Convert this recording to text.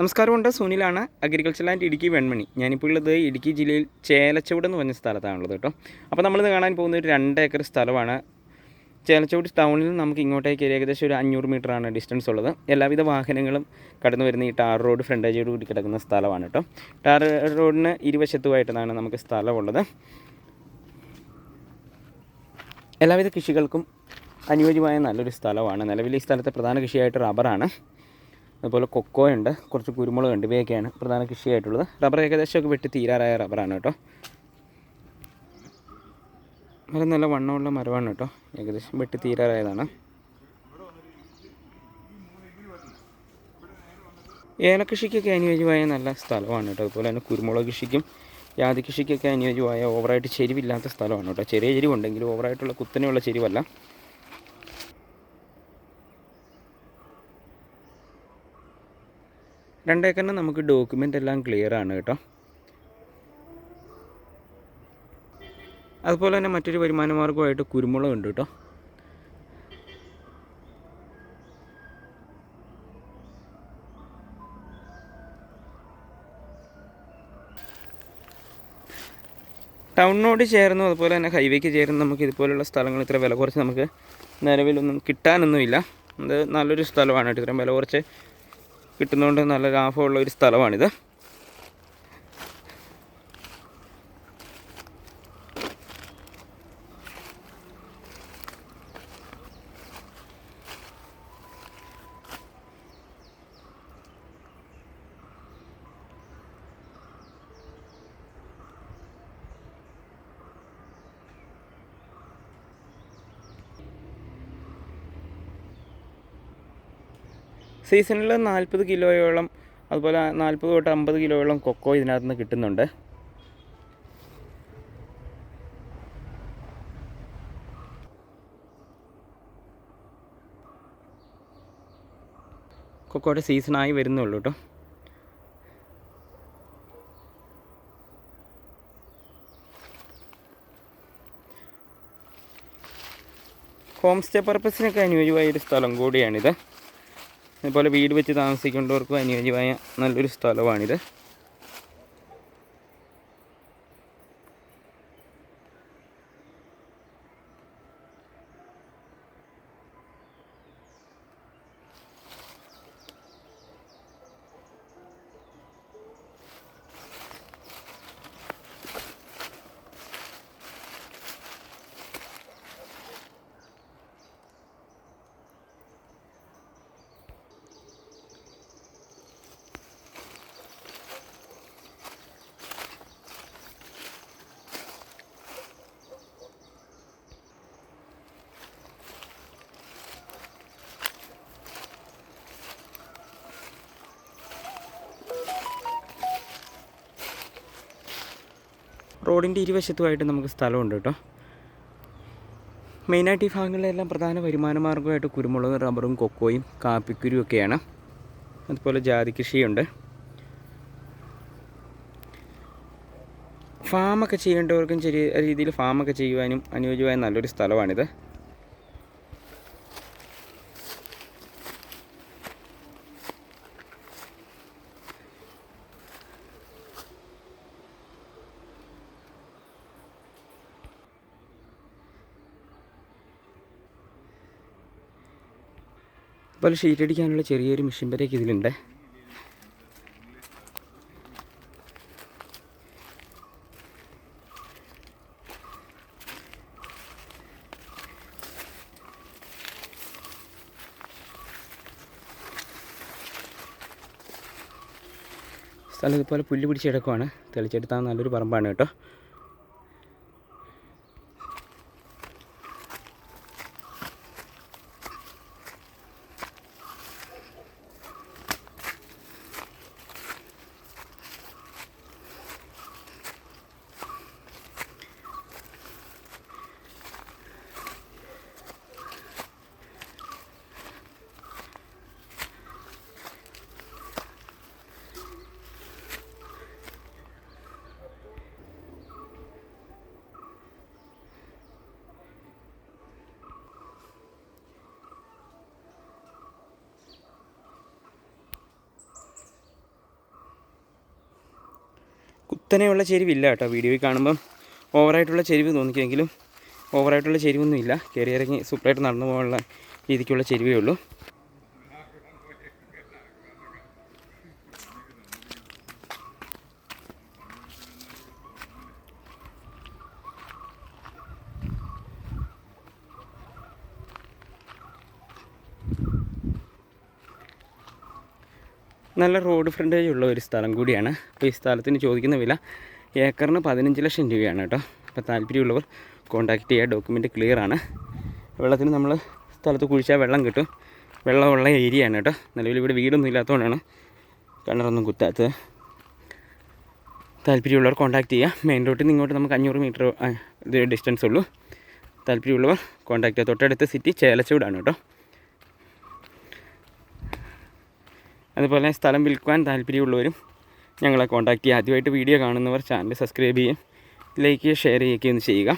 നമസ്കാരമുണ്ട്. സുനിലാണ് agriculture land Idukki Venmani. ഞാനിപ്പോൾ ഉള്ളത് ഇടുക്കി ജില്ലയിൽ ചേലച്ചൂട് എന്ന് പറഞ്ഞ സ്ഥലത്താണുള്ളത് കേട്ടോ. അപ്പോൾ നമ്മളിത് കാണാൻ പോകുന്ന ഒരു രണ്ട് ഏക്കർ സ്ഥലമാണ് ചേലച്ചൂട് ടൗണിൽ നമുക്ക് ഇങ്ങോട്ടേക്ക് ഏകദേശം ഒരു അഞ്ഞൂറ് ആണ് ഡിസ്റ്റൻസ് ഉള്ളത്. എല്ലാവിധ വാഹനങ്ങളും കടന്നു വരുന്ന ഈ ടാർ റോഡ് ഫ്രണ്ടേജോട് കൂടി കിടക്കുന്ന സ്ഥലമാണ് കേട്ടോ. ടാർ റോഡിന് ഇരുവശത്തുമായിട്ടാണ് നമുക്ക് സ്ഥലമുള്ളത്. എല്ലാവിധ കൃഷികൾക്കും അനുയോജ്യമായ നല്ലൊരു സ്ഥലമാണ്. നിലവിൽ ഈ സ്ഥലത്തെ പ്രധാന കൃഷിയായിട്ട് റബ്ബറാണ് അതുപോലെ കൊക്കോയുണ്ട്. കുറച്ച് കുരുമുളകുണ്ട് ഇവയൊക്കെയാണ് പ്രധാന കൃഷിയായിട്ടുള്ളത്. റബ്ബർ ഏകദേശമൊക്കെ വെട്ടി തീരാറായ റബ്ബറാണ് കേട്ടോ. മരം നല്ല വണ്ണമുള്ള മരമാണ് കേട്ടോ. ഏകദേശം വെട്ടി തീരാറായതാണ്. ഏലകൃഷിക്കൊക്കെ അനുയോജ്യമായ നല്ല സ്ഥലമാണ് കേട്ടോ. അതുപോലെ തന്നെ കുരുമുളക് കൃഷിക്കും ജാതി കൃഷിക്കൊക്കെ അനുയോജ്യമായ ഓവറായിട്ട് ചെരിവില്ലാത്ത സ്ഥലമാണ് കേട്ടോ. ചെറിയ ചെരിവുണ്ടെങ്കിലും ഓവറായിട്ടുള്ള കുത്തനെയുള്ള ചെരിവല്ല. രണ്ടേക്കറിന് നമുക്ക് ഡോക്യുമെന്റ് എല്ലാം ക്ലിയർ ആണ് കേട്ടോ. അതുപോലെ തന്നെ മറ്റൊരു വരുമാന മാർഗമായിട്ട് കുരുമുളക് ഉണ്ട് കേട്ടോ. ടൗണിനോട് ചേർന്നും അതുപോലെ തന്നെ ഹൈവേക്ക് ചേർന്ന് നമുക്ക് ഇതുപോലുള്ള സ്ഥലങ്ങൾ ഇത്ര വില കുറച്ച് നമുക്ക് നിലവിലൊന്നും കിട്ടാനൊന്നുമില്ല. അത് നല്ലൊരു സ്ഥലമാണ് ഇത്രയും വില കുറച്ച് കിട്ടുന്നതുകൊണ്ട് നല്ല ലാഭമുള്ള ഒരു സ്ഥലമാണിത്. സീസണിൽ നാൽപ്പത് കിലോയോളം അതുപോലെ നാൽപ്പത് തൊട്ട് അമ്പത് കിലോയോളം കൊക്കോ ഇതിനകത്ത് നിന്ന് കിട്ടുന്നുണ്ട്. കൊക്കോയുടെ സീസണായി വരുന്നുള്ളൂ കേട്ടോ ഹോം സ്റ്റേ പർപ്പസിനൊക്കെ അനുയോജ്യമായ ഒരു സ്ഥലം കൂടിയാണിത്. അതുപോലെ വീട് വെച്ച് താമസിക്കേണ്ടവർക്കും അനുയോജ്യമായ നല്ലൊരു സ്ഥലമാണിത്. റോഡിന്റെ ഇരുവശത്തുമായിട്ട് നമുക്ക് സ്ഥലമുണ്ട് കേട്ടോ. മെയിനായിട്ട് ഈ ഭാഗങ്ങളിലെല്ലാം പ്രധാന വരുമാന മാർഗമായിട്ട് കുരുമുളകും റബ്ബറും കൊക്കോയും കാപ്പിക്കുരും ഒക്കെയാണ്. അതുപോലെ ജാതി കൃഷിയുണ്ട്. ഫാമൊക്കെ ചെയ്യേണ്ടവർക്കും ചെറിയ രീതിയിൽ ഫാമൊക്കെ ചെയ്യുവാനും അനുയോജ്യമായ നല്ലൊരു സ്ഥലമാണിത്. അതുപോലെ ഷീറ്റ് അടിക്കാനുള്ള ചെറിയൊരു മെഷീൻ വരെയൊക്കെ ഇതിലുണ്ട്. സ്ഥലം ഇതുപോലെ പുല്ല് പിടിച്ച് തെളിച്ചെടുത്താൽ നല്ലൊരു പറമ്പാണ് കേട്ടോ. കുത്തനെയുള്ള ചെരിവില്ല കേട്ടോ. വീഡിയോയിൽ കാണുമ്പം ഓവറായിട്ടുള്ള ചെരിവ് തോന്നിക്കുമെങ്കിലും ഓവറായിട്ടുള്ള ചെരിവൊന്നുമില്ല. കയറി ഇറങ്ങി സൂപ്പറായിട്ട് നടന്നു പോകാനുള്ള രീതിക്കുള്ള ചെരിവേ ഉള്ളൂ. നല്ല റോഡ് ഫ്രണ്ടേജ് ഉള്ള ഒരു സ്ഥലം കൂടിയാണ്. അപ്പോൾ ഈ സ്ഥലത്തിന് ചോദിക്കുന്ന വില ഏക്കറിന് പതിനഞ്ച് ലക്ഷം രൂപയാണ് കേട്ടോ. അപ്പോൾ താല്പര്യമുള്ളവർ കോൺടാക്റ്റ് ചെയ്യുക ഡോക്യുമെന്റ് ക്ലിയർ ആണ്. വെള്ളത്തിന് നമ്മൾ സ്ഥലത്ത് കുഴിച്ചാൽ വെള്ളം കിട്ടും. വെള്ളമുള്ള ഏരിയ ആണ് കേട്ടോ. നിലവിൽ ഇവിടെ വീടൊന്നും ഇല്ലാത്തതുകൊണ്ടാണ് കിണറൊന്നും കുത്താത്തത്. താല്പര്യമുള്ളവർ കോൺടാക്റ്റ് ചെയ്യുക മെയിൻ റോട്ടിൽ നിന്ന് ഇങ്ങോട്ട് നമുക്ക് അഞ്ഞൂറ് മീറ്റർ ഡിസ്റ്റൻസ് ഉള്ളൂ. താല്പര്യമുള്ളവർ കോൺടാക്റ്റ് ചെയ്യുക തൊട്ടടുത്ത സിറ്റി ചേലച്ചൂടാണ് കേട്ടോ. അതുപോലെ സ്ഥലം വിൽക്കുവാൻ താല്പര്യമുള്ളവരും ഞങ്ങളെ കോൺടാക്റ്റ് ചെയ്യുക. ആദ്യമായിട്ട് വീഡിയോ കാണുന്നവർ ചാനൽ സബ്സ്ക്രൈബ് ചെയ്യുകയും ലൈക്ക് ചെയ്യുക ഷെയർ ചെയ്യുകയൊക്കെ ഒന്ന് ചെയ്യുക.